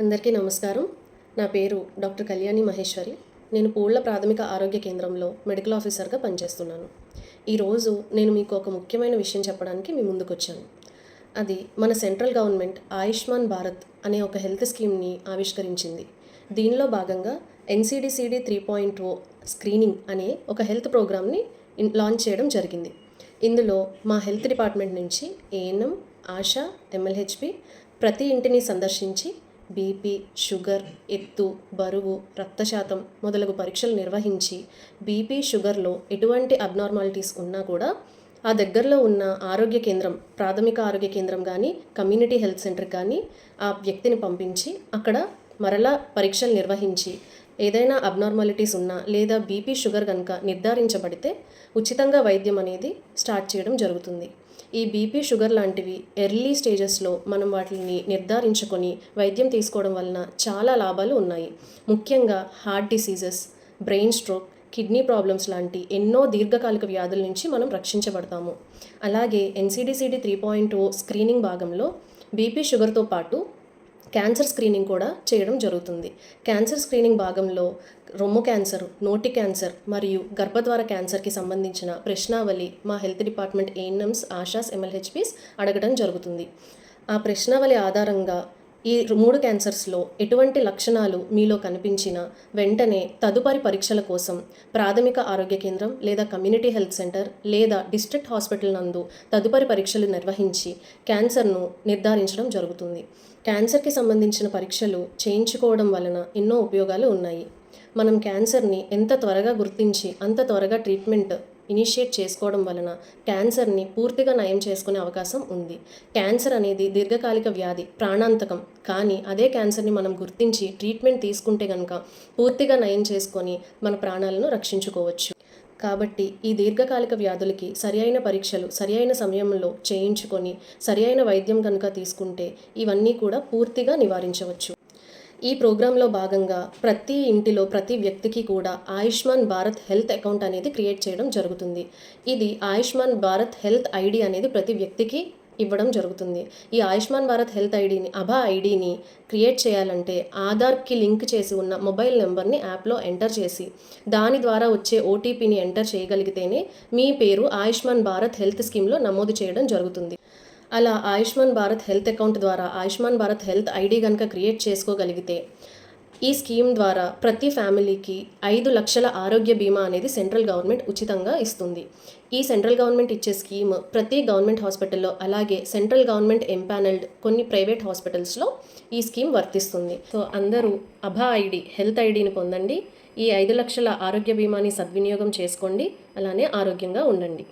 అందరికీ నమస్కారం. నా పేరు డాక్టర్ కళ్యాణి మహేశ్వరి. నేను పూళ్ళ ప్రాథమిక ఆరోగ్య కేంద్రంలో మెడికల్ ఆఫీసర్గా పనిచేస్తున్నాను. ఈరోజు నేను మీకు ఒక ముఖ్యమైన విషయం చెప్పడానికి మీ ముందుకొచ్చాను. అది మన సెంట్రల్ గవర్నమెంట్ ఆయుష్మాన్ భారత్ అనే ఒక హెల్త్ స్కీమ్ని ఆవిష్కరించింది. దీనిలో భాగంగా NCDCD three point O screening అనే ఒక హెల్త్ ప్రోగ్రామ్ని లాంచ్ చేయడం జరిగింది. ఇందులో మా హెల్త్ డిపార్ట్మెంట్ నుంచి ఏఎన్ఎం ఆశా ఎంఎల్హెచ్పి ప్రతి ఇంటిని సందర్శించి బీపీ షుగర్ ఎత్తు బరువు రక్తశాతం మొదలగు పరీక్షలు నిర్వహించి బీపీ షుగర్లో ఎటువంటి అబ్నార్మాలిటీస్ ఉన్నా కూడా ఆ దగ్గరలో ఉన్న ఆరోగ్య కేంద్రం ప్రాథమిక ఆరోగ్య కేంద్రం కానీ కమ్యూనిటీ హెల్త్ సెంటర్ కానీ ఆ వ్యక్తిని పంపించి అక్కడ మరలా పరీక్షలు నిర్వహించి ఏదైనా అబ్నార్మాలిటీస్ ఉన్నా లేదా బీపీ షుగర్ కనుక నిర్ధారించబడితే ఉచితంగా వైద్యం అనేది స్టార్ట్ చేయడం జరుగుతుంది. ఈ బీపీ షుగర్ లాంటివి ఎర్లీ స్టేజెస్లో మనం వాటిని నిర్ధారించుకొని వైద్యం తీసుకోవడం వలన చాలా లాభాలు ఉన్నాయి. ముఖ్యంగా heart diseases brain stroke kidney problems లాంటి ఎన్నో దీర్ఘకాలిక వ్యాధుల నుంచి మనం రక్షించబడతాము. అలాగే NCDCD three point O screening భాగంలో బీపీ షుగర్తో పాటు క్యాన్సర్ స్క్రీనింగ్ కూడా చేయడం జరుగుతుంది. క్యాన్సర్ స్క్రీనింగ్ భాగంలో రొమ్ము క్యాన్సర్ నోటి క్యాన్సర్ మరియు గర్భద్వార క్యాన్సర్కి సంబంధించిన ప్రశ్నావళి మా health department ANMs ASHAs MLHPs అడగడం జరుగుతుంది. ఆ ప్రశ్నావళి ఆధారంగా ఈ మూడు క్యాన్సర్స్లో ఎటువంటి లక్షణాలు మీలో కనిపించినా వెంటనే తదుపరి పరీక్షల కోసం ప్రాథమిక ఆరోగ్య కేంద్రం లేదా కమ్యూనిటీ హెల్త్ సెంటర్ లేదా డిస్ట్రిక్ట్ హాస్పిటల్ నందు తదుపరి పరీక్షలు నిర్వహించి క్యాన్సర్ను నిర్ధారించడం జరుగుతుంది. క్యాన్సర్కి సంబంధించిన పరీక్షలు చేయించుకోవడం వలన ఎన్నో ఉపయోగాలు ఉన్నాయి. మనం క్యాన్సర్ని ఎంత త్వరగా గుర్తించి అంత త్వరగా ట్రీట్మెంట్ ఇనిషియేట్ చేసుకోవడం వలన క్యాన్సర్ని పూర్తిగా నయం చేసుకునే అవకాశం ఉంది. క్యాన్సర్ అనేది దీర్ఘకాలిక వ్యాధి ప్రాణాంతకం. కానీ అదే క్యాన్సర్ని మనం గుర్తించి ట్రీట్మెంట్ తీసుకుంటే కనుక పూర్తిగా నయం చేసుకొని మన ప్రాణాలను రక్షించుకోవచ్చు. కాబట్టి ఈ దీర్ఘకాలిక వ్యాధులకి సరియైన పరీక్షలు సరియైన సమయంలో చేయించుకొని సరియైన వైద్యం కనుక తీసుకుంటే ఇవన్నీ కూడా పూర్తిగా నివారించవచ్చు. ఈ ప్రోగ్రాంలో భాగంగా ప్రతి ఇంటిలో ప్రతి వ్యక్తికి కూడా ఆయుష్మాన్ భారత్ హెల్త్ అకౌంట్ అనేది క్రియేట్ చేయడం జరుగుతుంది. ఇది ఆయుష్మాన్ భారత్ హెల్త్ ఐడి అనేది ప్రతి వ్యక్తికి ఇవ్వడం జరుగుతుంది. ఈ ఆయుష్మాన్ భారత్ హెల్త్ ఐడిని అభా ఐడిని క్రియేట్ చేయాలంటే ఆధార్కి లింక్ చేసి ఉన్న మొబైల్ నెంబర్ని యాప్లో ఎంటర్ చేసి దాని ద్వారా వచ్చే ఓటీపీని ఎంటర్ చేయగలిగితేనే మీ పేరు ఆయుష్మాన్ భారత్ హెల్త్ స్కీమ్లో నమోదు చేయడం జరుగుతుంది. అలా ఆయుష్మాన్ భారత్ హెల్త్ అకౌంట్ ద్వారా ఆయుష్మాన్ భారత్ హెల్త్ ఐడి కనుక క్రియేట్ చేసుకోగలిగితే ఈ స్కీమ్ ద్వారా ప్రతి ఫ్యామిలీకి ఐదు లక్షల ఆరోగ్య బీమా అనేది సెంట్రల్ గవర్నమెంట్ ఉచితంగా ఇస్తుంది. ఈ సెంట్రల్ గవర్నమెంట్ ఇచ్చే స్కీమ్ ప్రతి గవర్నమెంట్ హాస్పిటల్లో అలాగే సెంట్రల్ గవర్నమెంట్ ఎంపానల్డ్ కొన్ని ప్రైవేట్ హాస్పిటల్స్లో ఈ స్కీమ్ వర్తిస్తుంది. సో అందరూ అభా ఐడి హెల్త్ ఐడిని పొందండి. ఈ ఐదు లక్షల ఆరోగ్య బీమాని సద్వినియోగం చేసుకోండి. అలానే ఆరోగ్యంగా ఉండండి.